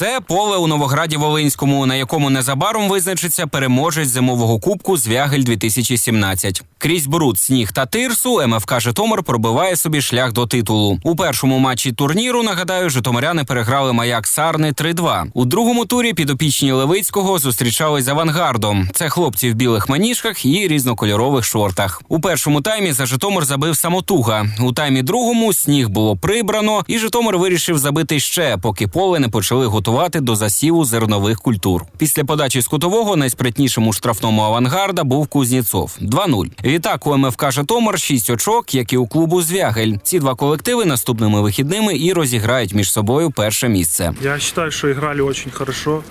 Це поле у Новограді Волинському, на якому незабаром визначиться переможець зимового кубку Звягель 2017. Крізь бруд, сніг та тирсу МФК Житомир пробиває собі шлях до титулу. У першому матчі турніру нагадаю, житомиряни переграли маяк Сарни 3-2. У другому турі підопічні Левицького зустрічались з авангардом. Це хлопці в білих маніжках і різнокольорових шортах. У першому таймі за Житомир забив самотуга. У таймі другому сніг було прибрано, і Житомир вирішив забити ще, поки поле не почали готувати до засіву зернових культур. Після подачі з кутового найспритнішим у штрафному авангарда був Кузнєцов 2-0. Відтак у МФК Житомир 6 очок, як і у клубу Звягель. Ці два колективи наступними вихідними і розіграють між собою перше місце. Я считаю, что играли очень хорошо.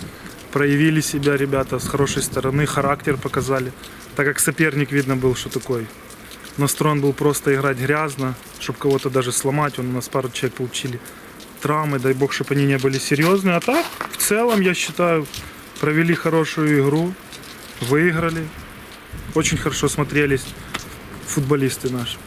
Проявили себя ребята с хорошей стороны, характер показали. Так как соперник видно был, что такой. Настроен был просто играть грязно, чтобы кого-то даже сломать. Он у нас пару человек получили травмы, дай бог, чтобы они не были серьезные. А так, в целом, я считаю, провели хорошую игру, выиграли. Очень хорошо смотрелись футболисты наши.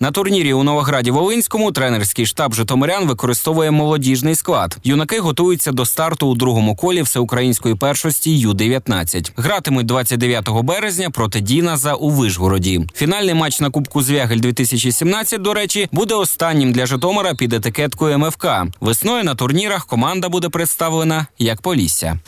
На турнірі у Новограді Волинському тренерський штаб Житомирян використовує молодіжний склад. Юнаки готуються до старту у другому колі всеукраїнської першості Ю-19. Гратимуть 29 березня проти Діназа у Вишгороді. Фінальний матч на Кубку Звягель 2017, до речі, буде останнім для Житомира під етикеткою МФК. Весною на турнірах команда буде представлена як Полісся.